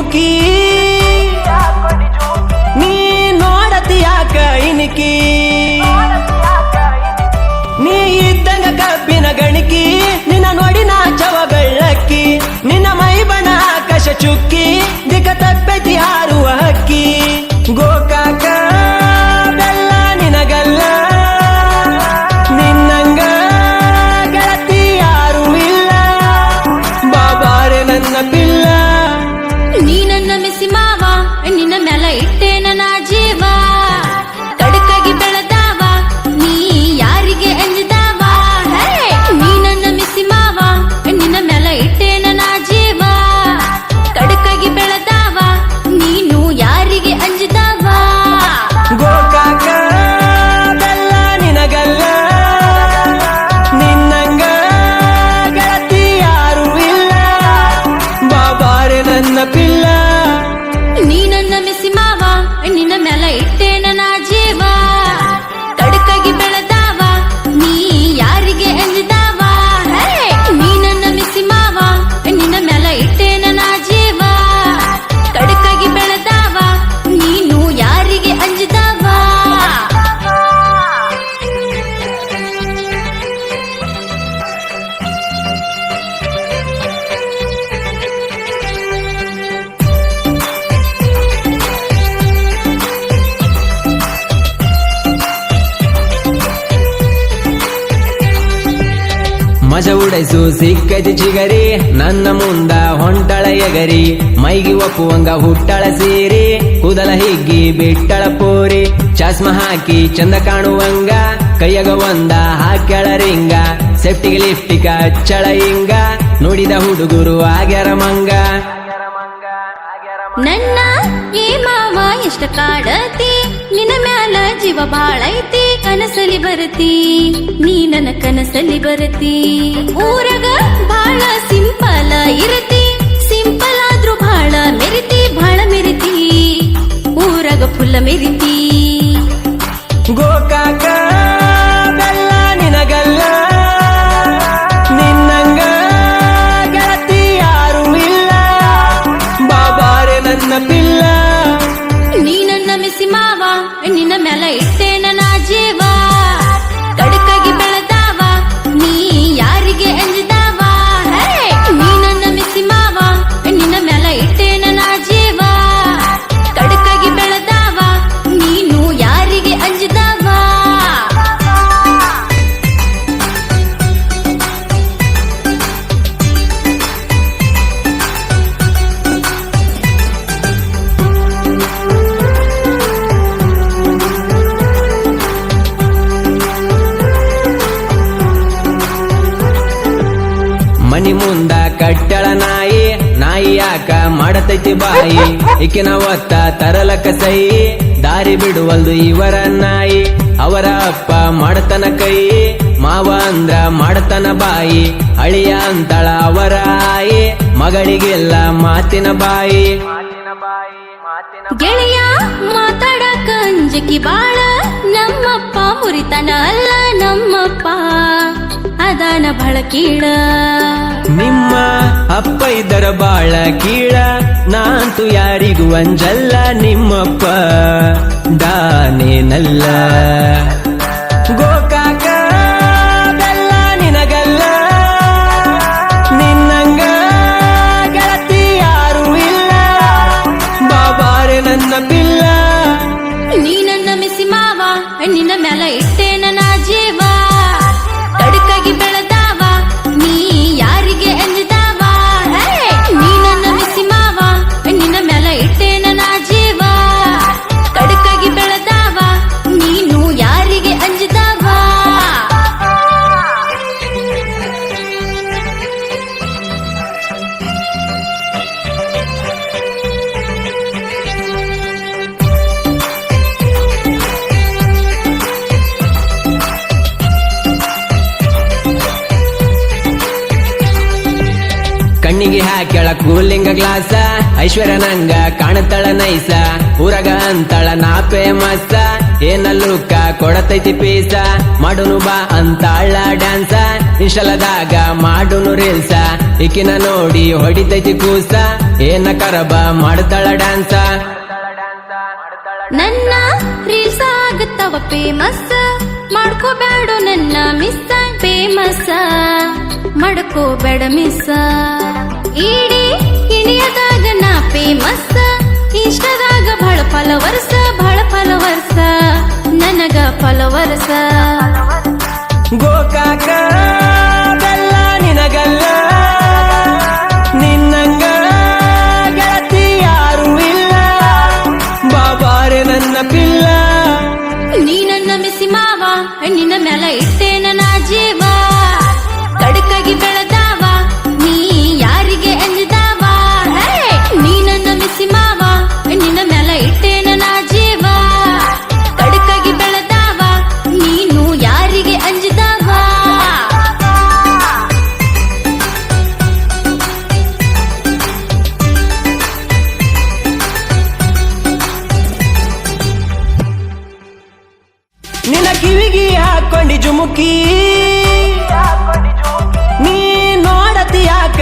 ಜುಮುಕಿ ನೀ ನೋಡತಿ ಯಾಕ ಇನಿಕಿ ನೀ ಇದ್ದಂಗ ಕಬ್ಬಿನ ಗಣಿಕಿ. ನಿನ್ನ ನೋಡಿ ನಾ ಚವಗಳ್ಳಕ್ಕಿ ನಿನ್ನ ಮೈ ಬಣ ಆಕಾಶ ಚುಕ್ಕಿ. ದಿಕ್ಕ ತಪ್ಪೆತಿ ಹಾರುವ ಹಕ್ಕಿ. ಗೋಕಾಕ, ಬೆಲ್ಲ ನಿನಗಲ್ಲ. ನಿನ್ನಂಗ ಗೆಳತಿ ಯಾರು ಇಲ್ಲ. ಬಾಬಾರೆ ನನ್ನ ಮಜ ಉಡೈಸು ಸಿಕ್ಕದಿ ಚಿಗರಿ, ನನ್ನ ಮುಂದ ಹೊಂಟಳ ಎಗರಿ, ಮೈಗಿ ಒಪ್ಪುವಂಗ ಹುಟ್ಟಳ ಸೀರಿ, ಕೂದಲ ಹಿಗ್ಗಿ ಬಿಟ್ಟಳ ಪೋರಿ, ಚಸ್ಮ ಹಾಕಿ ಚಂದ ಕಾಣುವಂಗ, ಕೈಯಗ ಒಂದ ಹಾಕ್ಯಳ ರಿಂಗ, ಸೆಫ್ಟಿಗೆ ಲಿಫ್ಟಿಗ ಚಳ ಹಿಂಗ ನೋಡಿದ ಹುಡುಗರು ಆಗ್ಯಾರ ಮಂಗ. ನನ್ನ ಏ ಮಾವ ಇಷ್ಟ ಕಾಡತಿ? ನಿನ್ನ ಮ್ಯಾಲ ಜೀವ ಬಾಳೈತಿ, ಕನಸಲಿ ಬರತಿ. ನೀ ನನ್ನ ಕನಸಲಿ ಬರತಿ. ಊರಗ ಬಾಳ ಸಿಂಪಲ ಇರತಿ, ಸಿಂಪಲ್ ಆದ್ರೂ ಬಾಳ ಮೆರಿತಿ ಬಾಳ ಮೆರಿತಿ. ಊರಗ ಫುಲ್ಲ ಮೆರಿತಿ. ಗೋಕಾಕ ಮ್ಯಾಲ ಇಟ್ಟೆ ನನ್ನ ಜೀವ ಮುಂದ ಕಟ್ಟಳ ನಾಯಿ ನಾಯಿ ಯಾಕ ಮಾಡತೈತಿ ಬಾಯಿ? ಈಕಿನ ಒತ್ತ ತರಲಕ ಸೈ, ದಾರಿ ಬಿಡುವಲ್ದು ಇವರ ನಾಯಿ. ಅವರ ಅಪ್ಪ ಮಾಡತನ ಕೈ, ಮಾವ ಅಂದ್ರ ಮಾಡತನ ಬಾಯಿ. ಅಳಿಯ ಅಂತಳ ಅವರ ಆಯಿ, ಮಗಳಿಗೆಲ್ಲ ಮಾತಿನ ಬಾಯಿ. ಗೆಳೆಯ ಮಾತಾಡಕ ಕಂಜಕಿ ಬಾಳ, ನಮ್ಮಪ್ಪ ಮುರಿತನ ಅಲ್ಲ ನಮ್ಮಪ್ಪ. ಅದಾನ ಬಹಳ ಕೀಳ. ನಿಮ್ಮ ಅಪ್ಪ ಇದರ ಬಾಳ ಕೀಳ. ನಾಂತು ಯಾರಿಗೂ ಅಂಜಲ್ಲ ನಿಮ್ಮಪ್ಪ. ದಾನೇನಲ್ಲ. ಗೋಕಾಕ ಬೆಲ್ಲ ನಿನಗಲ್ಲ. ನಿನ್ನಂಗ ಗೆಳತಿ ಯಾರು ಇಲ್ಲ. ಬಾಬಾರೆ ನನ್ನ ಪಿಲ್ಲ. ನೀ ನನ್ನ ಮೆಸಿ ಮಾವ ನಿನ್ನ ಮ್ಯಾಲ ಇಟ್ಟೇನ ನನ್ನ ಜೀವ. ಕಣ್ಣಿಗೆ ಹಾಕ್ಯಾಳ ಕೂಲಿಂಗ ಗ್ಲಾಸ. ಐಶ್ವರ್ಯ ನಂಗ ಕಾಣತಳ ನೈಸ. ಊರಗ ಅಂತಳ ನಾ ಫೇಮಸ್ ಏನಲ್ಲೂಕ ಕೊಡತೈತಿ ಪೀಸ. ಮಾಡುನು ಬಾ ಅಂತಾಳ ಡ್ಯಾನ್ಸ. ಇಶಲದಾಗ ಮಾಡುನು ರೀಲ್ಸ. ಈಕಿನ ನೋಡಿ ಹೊಡಿತೈತಿ ಕೂಸ. ಏನ ಕರಬ ಮಾಡ್ತಾಳ ಡ್ಯಾನ್ಸ. ನನ್ನ ರೀಲ್ಸ್ ಆಗತ್ತವ ಫೇಮಸ್ ಮಾಡ್ಕೋಬೇಡ ನನ್ನ ಮಿಸ್. ಫೇಮಸ್ ಮಾಡ್ಕೋಬೇಡ ಮಿಸ್. ಇಡೀ ಇಂಡಿಯಾದಾಗ ನಾ ಫೇಮಸ್ ಇಷ್ಟದಾಗ ಬಹಳ ಫಲವರ್ಸ ಬಹಳ ಫಲವರ್ಸ ನನಗ ಫಲವರ್ಸ ಗೋಕಾಕ ಬೆಲ್ಲ ನಿನಗಲ್ಲ. ನಿನ್ನಂಗ ಗೆಳತಿ ಯಾರು ಇಲ್ಲ. ಬಾಬಾರೆ ನನ್ನ ಪಿಲ್ಲ. ನೀ ನನ್ನ ಮಿಸಿ ಮಾವ ನಿನ್ನ ಮ್ಯಾಲ ಇಟ್ಟೇನ ನಾ ಜೀವ. ಹಾಕೊಂಡಿ ಜುಮುಕಿ. ನೀ ನೋಡತಿ ಯಾಕ